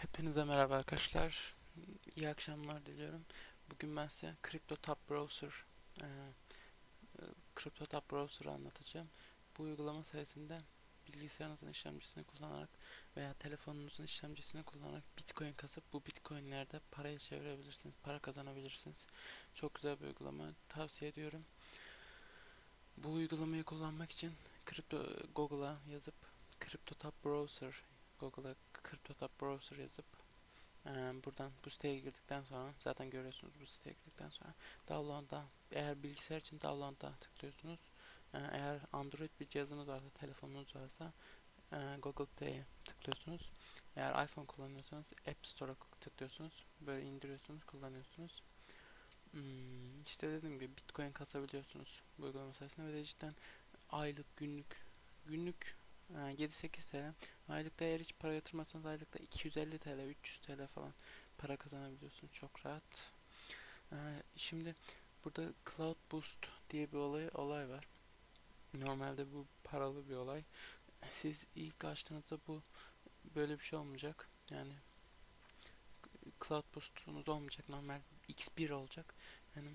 Hepinize merhaba arkadaşlar. İyi akşamlar diliyorum. Bugün ben size CryptoTab Browser e, e, CryptoTab Browser'ı anlatacağım. Bu uygulama sayesinde bilgisayarınızın işlemcisini kullanarak veya telefonunuzun işlemcisini kullanarak Bitcoin kasıp bu Bitcoin'lerde parayı çevirebilirsiniz, para kazanabilirsiniz. Çok güzel bir uygulama. Tavsiye ediyorum. Bu uygulamayı kullanmak için Crypto Google'a yazıp CryptoTab Browser Google'a CryptoTab Browser yazıp eee, buradan bu siteye girdikten sonra zaten görüyorsunuz bu siteye girdikten sonra download'a eğer bilgisayar için download'a tıklıyorsunuz. Eee, eğer Android bir cihazınız varsa, telefonunuz varsa eee, Google Play'e tıklıyorsunuz. Eğer iPhone kullanıyorsanız App Store'a tıklıyorsunuz. Böyle indiriyorsunuz, kullanıyorsunuz. Hmm, işte dediğim gibi Bitcoin kasabiliyorsunuz bu uygulama sayesinde ve de cidden aylık, günlük, günlük e, 7-8 TL Aylıkta eğer hiç para yatırmasanız aylıkta 250 TL, 300 TL falan para kazanabiliyorsunuz çok rahat. Şimdi burada Cloud Boost diye bir olay, olay var. Normalde bu paralı bir olay. Siz ilk açtığınızda bu böyle bir şey olmayacak. Yani Cloud Boost'unuz olmayacak. Normal X1 olacak. Yani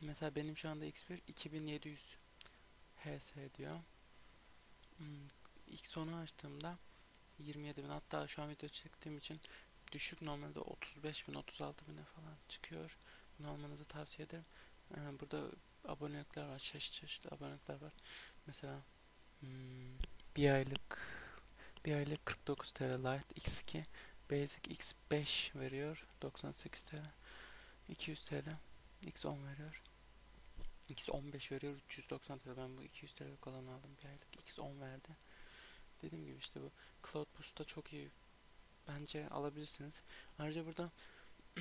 mesela benim şu anda X1 2700 HS diyor. Hmm, ilk sonu açtığımda 27 bin hatta şu an video çektiğim için düşük normalde 35 bin 36 bine falan çıkıyor. Bunu almanızı tavsiye ederim. Ee, burada abonelikler var. Çeşit çeşitli abonelikler var. Mesela hmm, bir aylık bir aylık 49 TL Lite X2 Basic X5 veriyor 98 TL 200 TL X10 veriyor X15 veriyor 390 TL ben bu 200 TL olanı aldım bir aylık X10 verdi dediğim gibi işte bu Cloud Boost'ta çok iyi bence alabilirsiniz. Ayrıca burada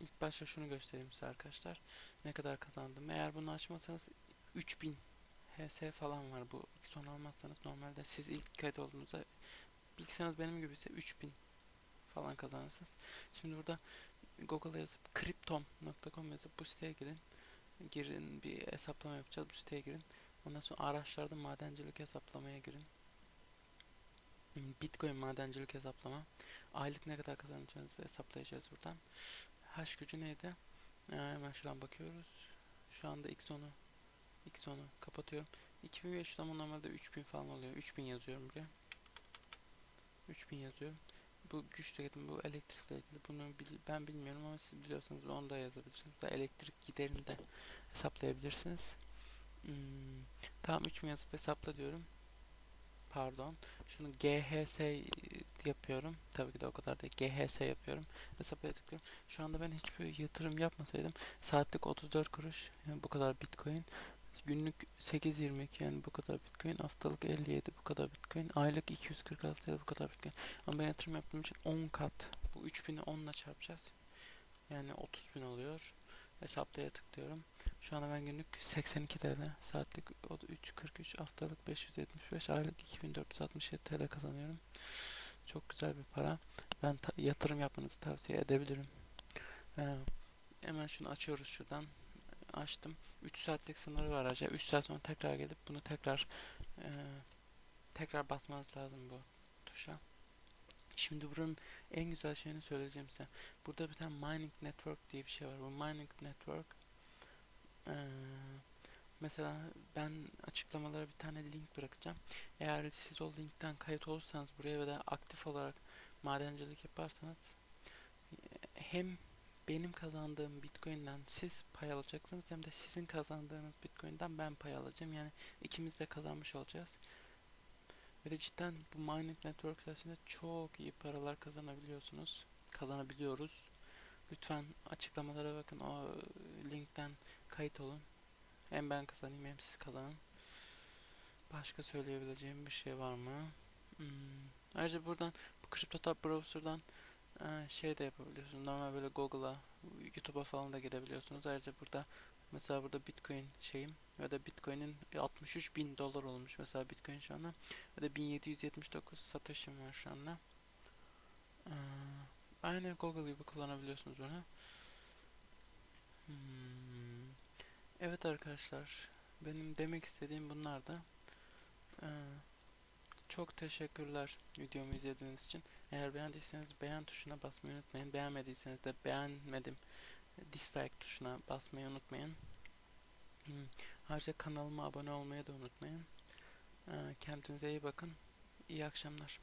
ilk başta şunu göstereyim size arkadaşlar. Ne kadar kazandım. Eğer bunu açmazsanız 3000 HS falan var bu. İlk son almazsanız normalde siz ilk kayıt olduğunuzda bilgisayarınız benim gibi ise 3000 falan kazanırsınız. Şimdi burada Google'a yazıp cryptom.com yazıp bu siteye girin. Girin bir hesaplama yapacağız. Bu siteye girin. Ondan sonra araçlarda madencilik hesaplamaya girin. Bitcoin madencilik hesaplama. Aylık ne kadar kazanacağınızı hesaplayacağız buradan. Hash gücü neydi? Ee, hemen şuradan bakıyoruz. Şu anda X10'u X10'u kapatıyorum. 2500 ama normalde 3000 falan oluyor. 3000 yazıyorum buraya. 3000 yazıyorum. Bu güç tüketimi, bu elektrikle ilgili. Bunu bil- ben bilmiyorum ama siz biliyorsanız onu da yazabilirsiniz. Da elektrik giderini de hesaplayabilirsiniz. Hmm, tamam 3000 yazıp hesapla diyorum pardon. Şunu GHS yapıyorum. Tabii ki de o kadar değil. GHS yapıyorum. Hesaplara tıklıyorum. Şu anda ben hiçbir yatırım yapmasaydım saatlik 34 kuruş yani bu kadar Bitcoin. Günlük 8.22 yani bu kadar Bitcoin. Haftalık 57 bu kadar Bitcoin. Aylık 246 ya bu kadar Bitcoin. Ama ben yatırım yaptığım için 10 kat. Bu 3000'i 10 ile çarpacağız. Yani 30.000 oluyor. Hesaplaya tıklıyorum. Şu anda ben günlük 82 TL, saatlik 3.43, haftalık 575, aylık 2467 TL kazanıyorum. Çok güzel bir para. Ben yatırım yapmanızı tavsiye edebilirim. Ee, hemen şunu açıyoruz şuradan. Açtım. 3 saatlik sınırı var ayrıca. 3 saat sonra tekrar gelip bunu tekrar e, tekrar basmanız lazım bu tuşa. Şimdi buranın en güzel şeyini söyleyeceğim size. Burada bir tane mining network diye bir şey var. Bu mining network ee, mesela ben açıklamalara bir tane link bırakacağım. Eğer siz o linkten kayıt olursanız buraya ve de aktif olarak madencilik yaparsanız hem benim kazandığım Bitcoin'den siz pay alacaksınız hem de sizin kazandığınız Bitcoin'den ben pay alacağım. Yani ikimiz de kazanmış olacağız. Ve de cidden bu mining network sayesinde çok iyi paralar kazanabiliyorsunuz. Kazanabiliyoruz. Lütfen açıklamalara bakın o linkten kayıt olun. Hem ben kazanayım hem siz kazanın. Başka söyleyebileceğim bir şey var mı? Hmm. Ayrıca buradan bu CryptoTab browser'dan e, şey de yapabiliyorsunuz. Normal böyle Google'a, YouTube'a falan da girebiliyorsunuz. Ayrıca burada mesela burada Bitcoin şeyim ve de Bitcoin'in 63 bin dolar olmuş mesela Bitcoin şu anda ve de 1779 Satoshi'm var şu anda. Ee, aynı Google gibi kullanabiliyorsunuz bunu. Hmm. Evet arkadaşlar, benim demek istediğim bunlardı. Ee, Çok teşekkürler videomu izlediğiniz için. Eğer beğendiyseniz beğen tuşuna basmayı unutmayın. Beğenmediyseniz de beğenmedim dislike tuşuna basmayı unutmayın. Hmm. Ayrıca kanalıma abone olmayı da unutmayın. Ee, Kendinize iyi bakın. İyi akşamlar.